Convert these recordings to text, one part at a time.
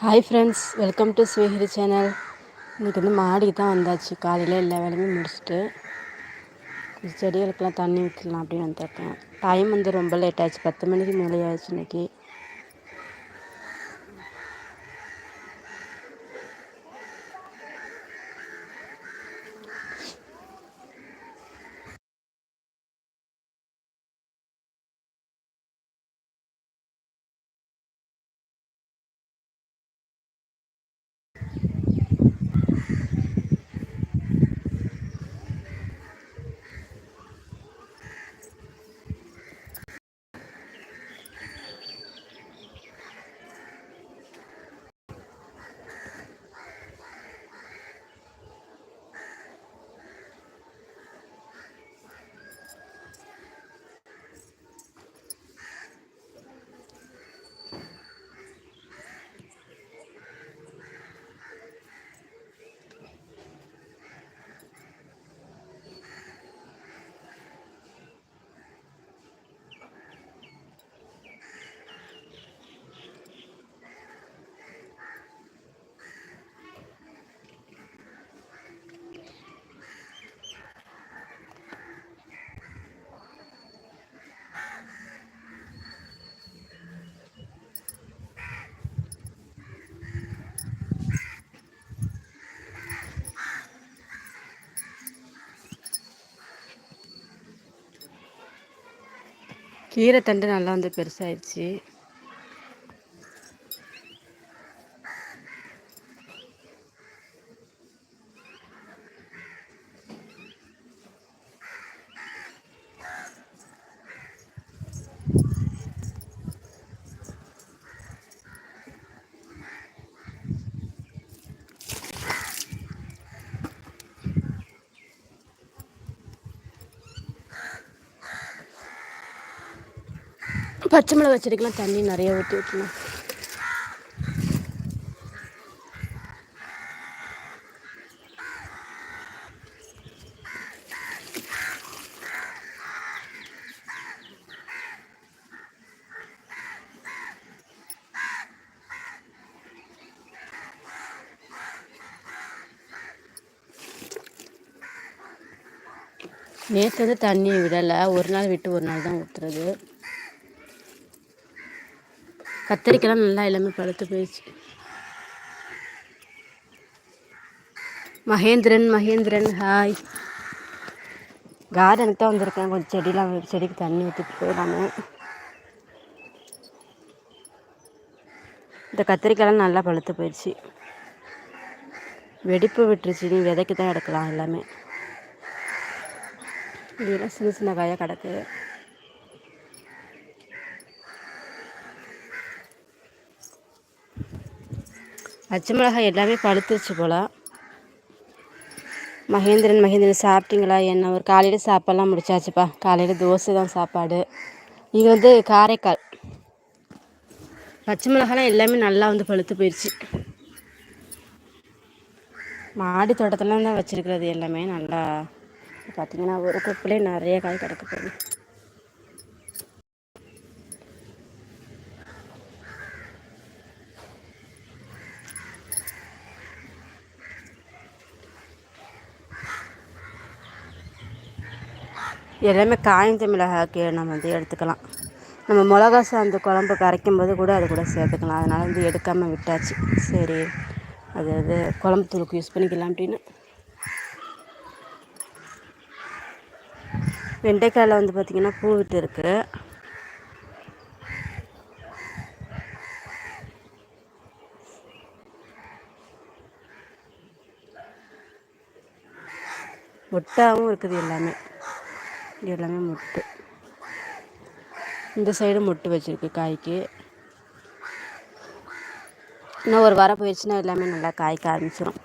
Hi friends welcome to ஸ்வீஹரி channel இன்றைக்கி வந்து மாடிக்கு தான் வந்தாச்சு. காலையில் எல்லா வேலையுமே முடிச்சுட்டு செடிகளுக்கெல்லாம் தண்ணி ஊற்றலாம் அப்படின்னு வந்திருக்கேன் டைம் வந்து ரொம்ப லேட் ஆச்சு. பத்து மணிக்கு மேலே ஆயிடுச்சு இன்றைக்கி கீரை தண்டு நல்லா வந்து பெருசாகிடுச்சு பச்சை மிளகா செடிக்கெலாம் தண்ணி நிறைய ஊற்றி விட்டுணும் நேற்று வந்து தண்ணியை விடலை. ஒரு நாள் விட்டு ஒரு நாள் தான் ஊற்றுறது கத்திரிக்காய்லாம் நல்லா எல்லாமே பழுத்து போயிடுச்சு. மகேந்திரன் மகேந்திரன் ஹாய் கார்டனுக்கு தான் வந்திருக்கேன். கொஞ்சம் செடியெலாம் செடிக்கு தண்ணி ஊற்றிட்டு போயிடலாமே. இந்த கத்திரிக்காய்லாம் நல்லா பழுத்து போயிடுச்சு. வெடிப்பு விட்டுருச்சு. நீ விதைக்கு தான் எடுக்கலாம் எல்லாமே. இதெல்லாம் சின்ன சின்ன காயாக கிடக்கு. பச்சை மிளகாய் எல்லாமே பழுத்துருச்சு போல் மகேந்திரன் மகேந்திரன் சாப்பிட்டீங்களா? என்ன ஒரு காலையில் சாப்பாடெலாம் முடிச்சாச்சுப்பா. காலையில் தோசை தான் சாப்பாடு. இது வந்து காரைக்கால். பச்சை மிளகாலாம் எல்லாமே நல்லா வந்து பழுத்து போயிடுச்சு மாடி தோட்டத்தில் தான் வச்சுருக்கிறது எல்லாமே நல்லா. பார்த்திங்கன்னா ஒரு குப்பிலே நிறைய காய் கிடக்க போகுது எல்லாமே காய்ந்த மிளகாய்க்கு நம்ம வந்து எடுத்துக்கலாம். நம்ம மிளகா சார்ந்த குழம்பு கரைக்கும் போது கூட அது கூட சேர்த்துக்கலாம். அதனால் வந்து எடுக்காமல் விட்டாச்சு. சரி அது அது குழம்பு தூளுக்கு யூஸ் பண்ணிக்கலாம் அப்படின்னு. வெண்டைக்காயில் வந்து பார்த்திங்கன்னா பூ விட்டு இருக்குது ஒட்டாகவும் இருக்குது எல்லாமே. இது எல்லாமே மொட்டு. இந்த சைடு மொட்டு வச்சுருக்கு காய்க்கு. இன்னும் ஒரு வாரம் போயிடுச்சுன்னா எல்லாமே நல்லா காய்க்க ஆரம்பிச்சிடும்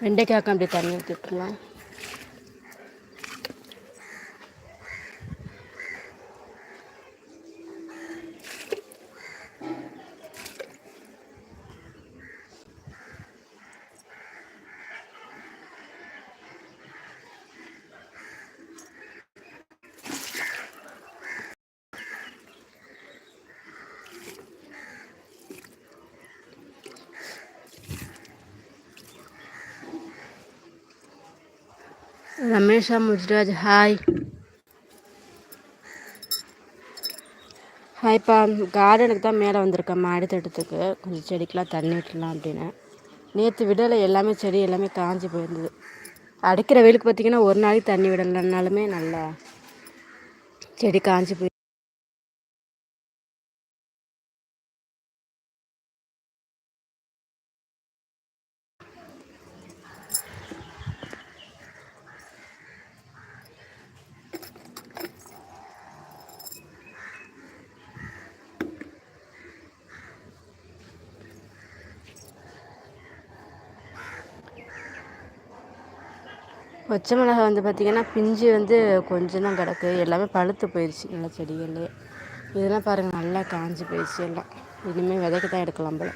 வெண்டைக்காய்க்கு அப்படி தண்ணி ஊற்றி விட்டுருலாம் ரமேஷா முஜ்ராஜ் ஹாய் ஹாய்ப்பா கார்டனுக்கு தான் மேலே வந்திருக்கேன் மாடி தோட்டத்துக்கு கொஞ்சம் செடிக்கெலாம் தண்ணி விட்டுலாம் அப்படின்னு. நேற்று விடலை எல்லாமே செடி எல்லாமே காஞ்சி போயிருந்தது. அடிக்கிற வெயிலுக்கு பார்த்திங்கன்னா ஒரு நாளைக்கு தண்ணி விடலைன்னாலுமே நல்லா செடி காஞ்சி போய் பச்சை மிளகாய் வந்து பார்த்திங்கன்னா பிஞ்சு வந்து கொஞ்சம் தான் கிடக்கு. எல்லாமே பழுத்து போயிடுச்சு நல்லா செடிகள்லேயே இதெல்லாம் பாருங்கள் நல்லா காஞ்சி போயிடுச்சு எல்லாம். இனிமேல் விதைக்கு தான் எடுக்கலாம் போல்.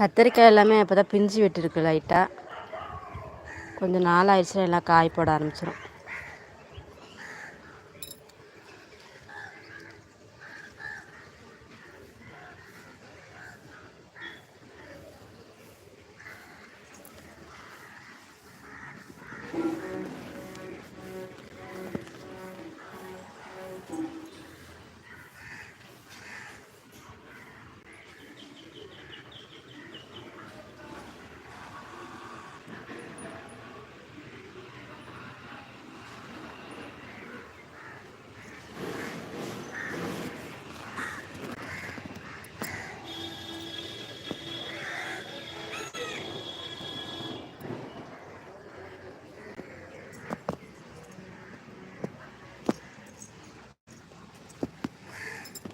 கத்திரிக்காய் எல்லாமே இப்போ தான் பிஞ்சு விட்டுருக்கு லைட்டாக கொஞ்சம் நாள் ஆயிடுச்சுன்னா எல்லாம் காய் போட ஆரம்பிச்சிடும்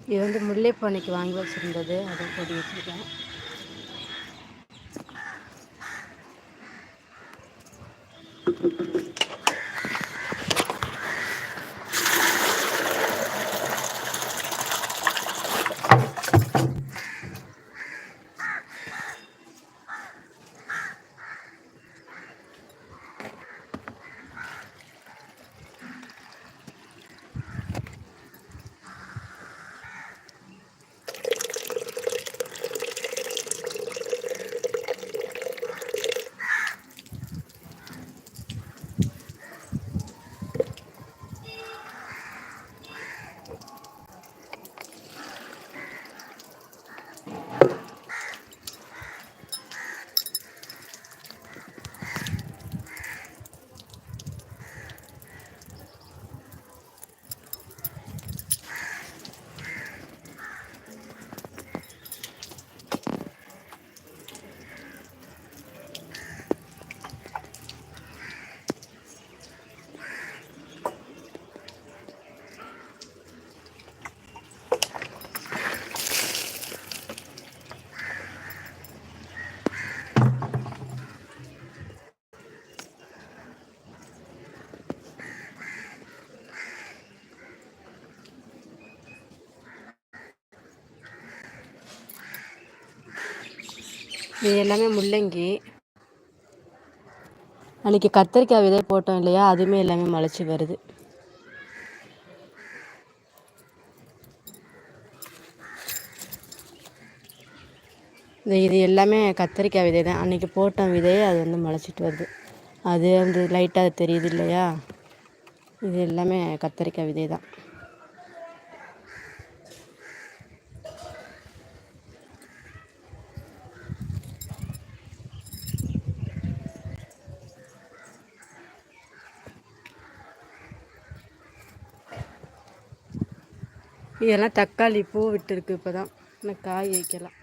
இது வந்து முல்லைப்பானைக்கு வாங்கி வச்சுருந்தது. அதை கொடி வச்சுருக்கேன். இது எல்லாமே முள்ளங்கி. அன்றைக்கி கத்திரிக்காய் விதை போட்டோம் இல்லையா அதுவுமே எல்லாமே முளைச்சி வருது. இந்த இது எல்லாமே கத்திரிக்காய் விதை தான். அன்றைக்கி போட்டோம் விதையே அது வந்து முளைச்சிட்டு வருது. அது வந்து லைட்டாக தெரியுது இல்லையா? இது எல்லாமே கத்திரிக்காய் விதை தான். இதெல்லாம் தக்காளி பூ விட்டுருக்கு இப்போ தான் நான் காய் வைக்கலாம்.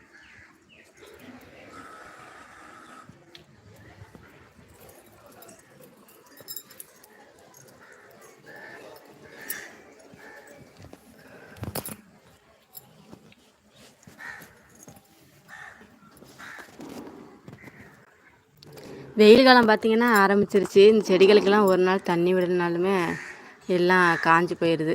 வெயில் காலம் பார்த்திங்கன்னா ஆரம்பிச்சிருச்சு. இந்த செடிகளுக்கெல்லாம் ஒரு நாள் தண்ணி விடலனாலுமே எல்லாம் காஞ்சி போயிடுது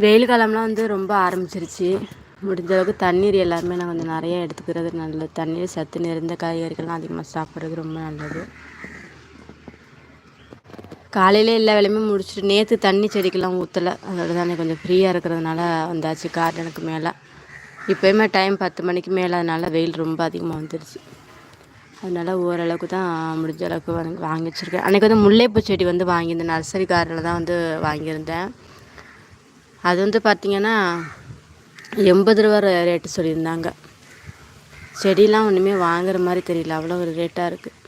வெயில் காலம்லாம் வந்து ரொம்ப ஆரம்பிச்சிருச்சு. முடிஞ்ச அளவுக்கு தண்ணீர் எல்லாருமே நான் கொஞ்சம் நிறைய எடுத்துக்கிறது நல்லது. தண்ணீர் சத்து நிறைந்த காய்கறிகள்லாம் அதிகமாக சாப்பிட்றது ரொம்ப நல்லது. காலையில் எல்லா வேலையுமே முடிச்சுட்டு நேற்று தண்ணி செடிக்கெல்லாம் ஊற்றலை அதோட தானே கொஞ்சம் ஃப்ரீயாக இருக்கிறதுனால வந்தாச்சு கார்டனுக்கு மேலே. இப்போயுமே டைம் பத்து மணிக்கு மேலே அதனால் வெயில் ரொம்ப அதிகமாக வந்துருச்சு. அதனால் ஓரளவுக்கு தான் முடிஞ்ச அளவுக்கு வாங்கி வாங்கி வச்சுருக்கேன் அன்றைக்கி வந்து முல்லைப்பூ செடி வந்து வாங்கியிருந்தேன். நர்சரி கார்டில் தான் வந்து வாங்கியிருந்தேன். அது வந்து பார்த்திங்கன்னா எண்பது ரூபா ரேட்டு சொல்லியிருந்தாங்க. செடிலாம் ஒன்றுமே வாங்குற மாதிரி தெரியல. அவ்வளோ ஒரு ரேட்டாக இருக்குது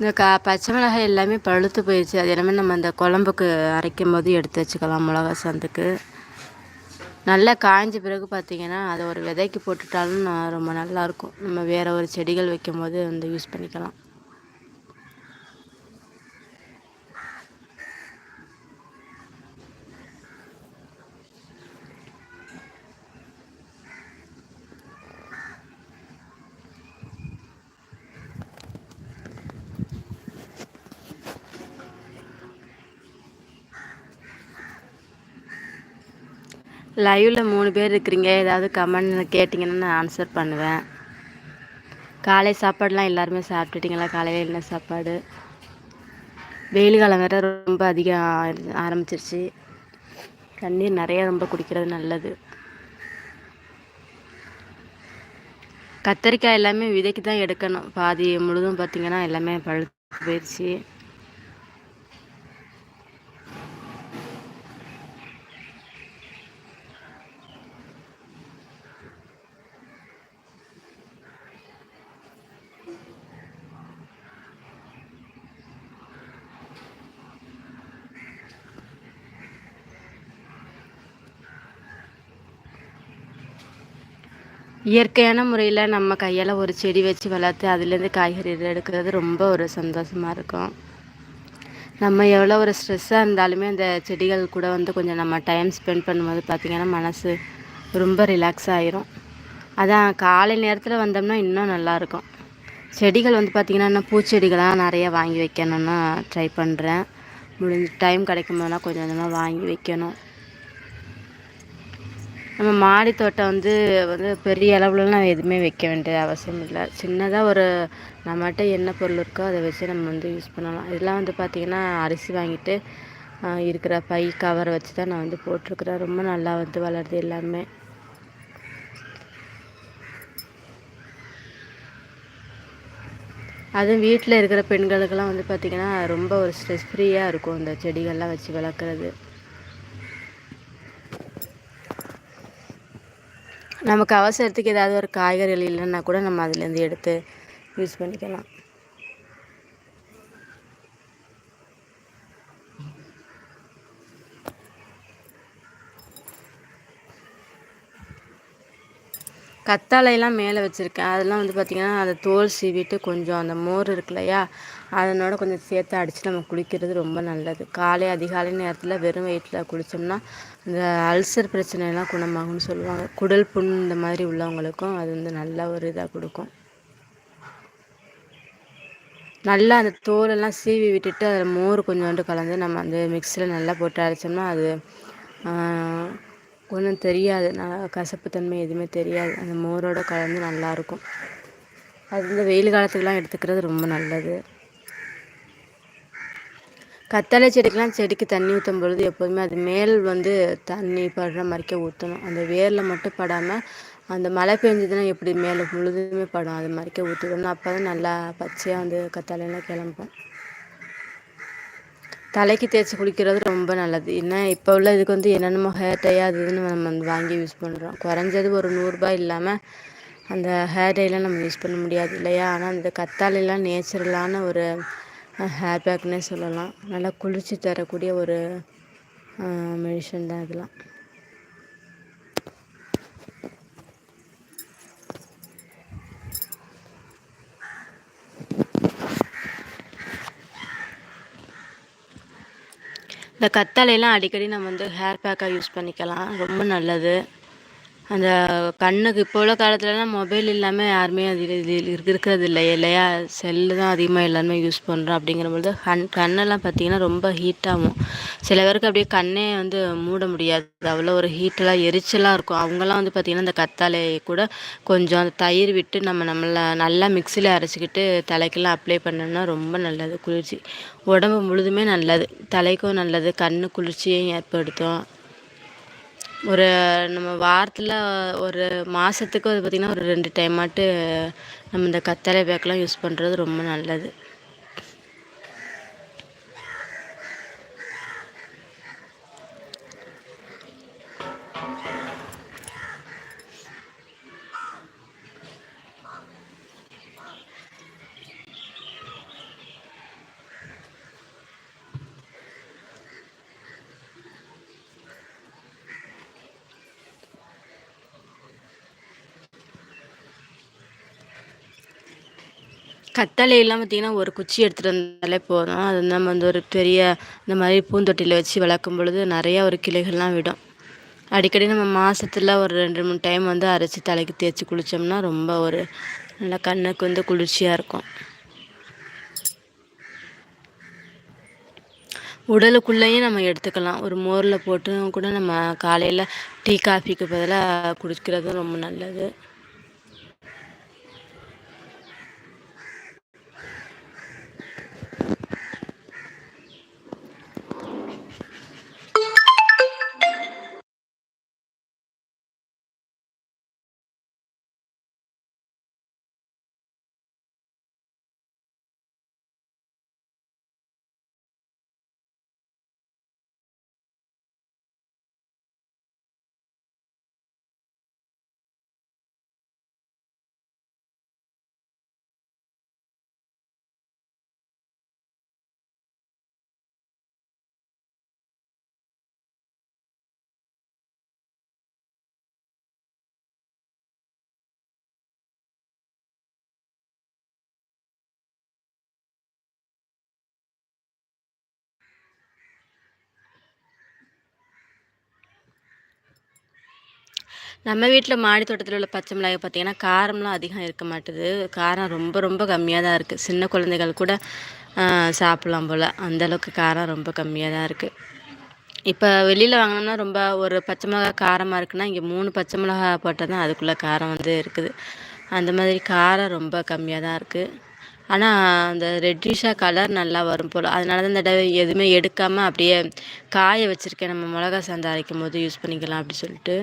இந்த கா பச்சை மிளகாய் எல்லாமே பழுத்து போயிடுச்சு. அது எல்லாமே நம்ம அந்த குழம்புக்கு அரைக்கும் போது எடுத்து வச்சுக்கலாம் மிளகா சந்துக்கு. நல்லா காய்ஞ்ச பிறகு பார்த்திங்கன்னா அதை ஒரு விதைக்கு போட்டுட்டாலும் ரொம்ப நல்லாயிருக்கும். நம்ம வேறு ஒரு செடிகள் வைக்கும் போது வந்து யூஸ் பண்ணிக்கலாம். லைவில் மூணு பேர் இருக்கிறீங்க. ஏதாவது கமெண்ட் கேட்டிங்கன்னா நான் ஆன்சர் பண்ணுவேன். காலை சாப்பாடுலாம் எல்லாருமே சாப்பிட்டுட்டிங்களா? காலையில் என்ன சாப்பாடு? வெயில் காலம் வேறு ரொம்ப அதிகம் ஆரம்பிச்சிருச்சு. தண்ணீர் நிறையா ரொம்ப குடிக்கிறது நல்லது. கத்தரிக்காய் எல்லாமே விதைக்கு தான் எடுக்கணும். பாதி முழுதும் பார்த்திங்கன்னா எல்லாமே பழுத்து போயிடுச்சு இயற்கையான முறையில் நம்ம கையால் ஒரு செடி வச்சு வளர்த்து அதுலேருந்து காய்கறி எடுக்கிறது ரொம்ப ஒரு சந்தோஷமாக இருக்கும். நம்ம எவ்வளோ ஒரு ஸ்ட்ரெஸ்ஸாக இருந்தாலுமே அந்த செடிகள் கூட வந்து கொஞ்சம் நம்ம டைம் ஸ்பெண்ட் பண்ணும்போது பார்த்திங்கன்னா மனசு ரொம்ப ரிலாக்ஸ் ஆகிரும் அதான் காலை நேரத்தில் வந்தோம்னா இன்னும் நல்லாயிருக்கும் செடிகள் வந்து பார்த்திங்கன்னா இன்னும் பூச்செடிகளாக நிறைய வாங்கி வைக்கணும்னு ட்ரை பண்ணுறேன் முடிஞ்ச டைம் கிடைக்கும் போதெல்லாம் கொஞ்சம் கொஞ்சமாக வாங்கி வைக்கணும். நம்ம மாடி தோட்டம் வந்து வந்து பெரிய அளவுலலாம் எதுவுமே வைக்க வேண்டிய அவசியம் இல்லை. சின்னதாக ஒரு நம்மகிட்ட என்ன பொருள் இருக்கோ அதை வச்சு நம்ம வந்து யூஸ் பண்ணலாம். இதெல்லாம் வந்து பார்த்திங்கன்னா அரிசி வாங்கிட்டு இருக்கிற பை கவரை வச்சு தான் நான் வந்து போட்டிருக்கிறேன். ரொம்ப நல்லா வந்து வளருது எல்லாமே. அதுவும் வீட்டில் இருக்கிற பெண்களுக்கெல்லாம் வந்து பார்த்திங்கன்னா ரொம்ப ஒரு ஸ்ட்ரெஸ் ஃப்ரீயாக இருக்கும். இந்த செடிகள்லாம் வச்சு வளர்க்குறது. நமக்கு அவசரத்துக்கு ஏதாவது ஒரு காய்கறிகள் இல்லைன்னா கூட நம்ம அதுலேருந்து எடுத்து யூஸ் பண்ணிக்கலாம். கத்தாழையெல்லாம் மேலே வச்சுருக்கேன். அதெல்லாம் வந்து பார்த்திங்கன்னா அதை தோல் சீவிட்டு கொஞ்சம் அந்த மோர் இருக்கு இல்லையா அதனோட கொஞ்சம் சேர்த்து அடித்து நம்ம குளிக்கிறது ரொம்ப நல்லது. காலை அதிகாலை நேரத்தில் வெறும் வயிற்றில் குளித்தோம்னா இந்த அல்சர் பிரச்சனைலாம் குணமாகும்னு சொல்லுவாங்க. குடல் புண் இந்த மாதிரி உள்ளவங்களுக்கும் அது வந்து நல்ல ஒரு இதாக கொடுக்கும். நல்லா அந்த தோலெல்லாம் சீவி விட்டுட்டு அதில் மோர் கொஞ்சோண்டு கலந்து நம்ம அந்த மிக்சியில் நல்லா போட்டு அரைச்சோம்னா அது ஒன்றும் தெரியாது. நான் கசப்புத்தன்மை எதுவுமே தெரியாது. அந்த மோரோட கலந்து நல்லாயிருக்கும் அது வந்து வெயில் காலத்துக்கெலாம் எடுத்துக்கிறது ரொம்ப நல்லது. கத்தாழை செடிக்கெலாம் செடிக்கு தண்ணி ஊற்றும் பொழுது எப்போதுமே அது மேல் வந்து தண்ணி படுற மாதிரிக்க ஊற்றணும் அந்த வேரில் மட்டும் படாமல் அந்த மழை பெஞ்சதுன்னா எப்படி மேலே முழுதுமே படும். அது மாதிரிக்க ஊற்றிக்கணும் அப்போ தான் நல்லா பச்சையாக வந்து கத்தாழைலாம் கிளம்பும். தலைக்கு தேய்ச்சி குளிக்கிறது ரொம்ப நல்லது. ஏன்னா இப்போ உள்ள இதுக்கு வந்து என்னென்னமோ ஹேர் டை அது இதுன்னு நம்ம வந்து வாங்கி யூஸ் பண்ணுறோம் குறைஞ்சது ஒரு நூறுரூபா இல்லாமல் அந்த ஹேர் டைலாம் நம்ம யூஸ் பண்ண முடியாது இல்லையா? ஆனால் அந்த கத்தாழைலாம் நேச்சுரலான ஒரு ஹேர் பேக்னே சொல்லலாம். நல்லா குளிர்ச்சி தரக்கூடிய ஒரு மெடிஷன் தான் இதெல்லாம். இந்த கத்தாழையெல்லாம் அடிக்கடி நம்ம வந்து ஹேர் பேக்காக யூஸ் பண்ணிக்கலாம். ரொம்ப நல்லது. அந்த கண்ணுக்கு இப்போ உள்ள காலத்துலலாம் மொபைல் இல்லாமல் யாருமே அது இது இருக்கிறது இல்லை. இல்லையா செல்லு தான் அதிகமாக எல்லாருமே யூஸ் பண்ணுறோம் அப்படிங்கிறபொழுது கண் கண்ணெல்லாம் பார்த்திங்கன்னா ரொம்ப ஹீட்டாகும் சில பேருக்கு அப்படியே கண்ணே வந்து மூட முடியாது. அவ்வளோ ஒரு ஹீட்டெல்லாம் எரிச்சலாக இருக்கும். அவங்கெல்லாம் வந்து பார்த்திங்கன்னா அந்த கத்தாழையை கூட கொஞ்சம் அந்த தயிர் விட்டு நம்ம நம்மளை நல்லா மிக்சியில் அரைச்சிக்கிட்டு தலைக்கெல்லாம் அப்ளை பண்ணோம்னா ரொம்ப நல்லது. குளிர்ச்சி. உடம்பு முழுதுமே நல்லது. தலைக்கும் நல்லது. கண் குளிர்ச்சியும் ஏற்படுத்தும். ஒரு நம்ம வாரத்தில் ஒரு மாதத்துக்கு அது பார்த்திங்கன்னா ஒரு ரெண்டு டைமாட்டு நம்ம இந்த கத்தாழை பேக்கெலாம் யூஸ் பண்ணுறது ரொம்ப நல்லது. கத்தாழையெல்லாம் பார்த்திங்கன்னா ஒரு குச்சி எடுத்துகிட்டு வந்தாலே போதும். அது நம்ம வந்து ஒரு பெரிய இந்த மாதிரி பூந்தொட்டியில் வச்சு வளர்க்கும் பொழுது நிறையா ஒரு கிளைகள்லாம் விடும். அடிக்கடி நம்ம மாதத்துல ஒரு ரெண்டு மூணு டைம் வந்து அரைச்சி தலைக்கு தேய்ச்சி குளித்தோம்னா ரொம்ப ஒரு நல்லா கண்ணுக்கு வந்து குளிர்ச்சியாக இருக்கும். உடலுக்குள்ளேயும் நம்ம எடுத்துக்கலாம். ஒரு மோரில் போட்டு கூட நம்ம காலையில் டீ காஃபிக்கு பதிலாக குடிக்கிறது ரொம்ப நல்லது. நம்ம வீட்டில் மாடி தோட்டத்தில் உள்ள பச்சை மிளகாய் பார்த்திங்கன்னா காரம்லாம் அதிகம் இருக்க மாட்டுது. காரம் ரொம்ப ரொம்ப கம்மியாக தான் இருக்குது சின்ன குழந்தைகள் கூட சாப்பிட்லாம் போல். அந்தளவுக்கு காரம் ரொம்ப கம்மியாக தான் இருக்குது இப்போ வெளியில் வாங்கினோம்னா ரொம்ப ஒரு பச்சை மிளகா காரமாக இருக்குன்னா இங்கே மூணு பச்சை மிளகா போட்டால் தான் அதுக்குள்ளே காரம் வந்து இருக்குது. அந்த மாதிரி காரம் ரொம்ப கம்மியாக தான் இருக்குது ஆனால் அந்த ரெட்டிஷாக கலர் நல்லா வரும் போல். அதனால தான் இந்த தடவை எதுவுமே எடுக்காமல் அப்படியே காய வச்சுருக்கேன். நம்ம மிளகா சாந்து அரைக்கும் போது யூஸ் பண்ணிக்கலாம் அப்படி சொல்லிட்டு.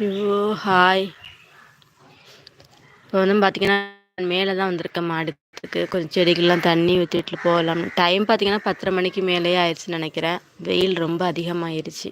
ஷிவோ ஹாய் இப்போ வந்து பார்த்திங்கன்னா மேலே தான் வந்திருக்கேன் மாடத்துக்கு. கொஞ்சம் செடிகள்லாம் தண்ணி ஊற்றிட்டு போகலாம். டைம் பார்த்தீங்கன்னா பத்தரை மணிக்கு மேலேயே ஆயிடுச்சுன்னு நினைக்கிறேன். வெயில் ரொம்ப அதிகமாகிருச்சு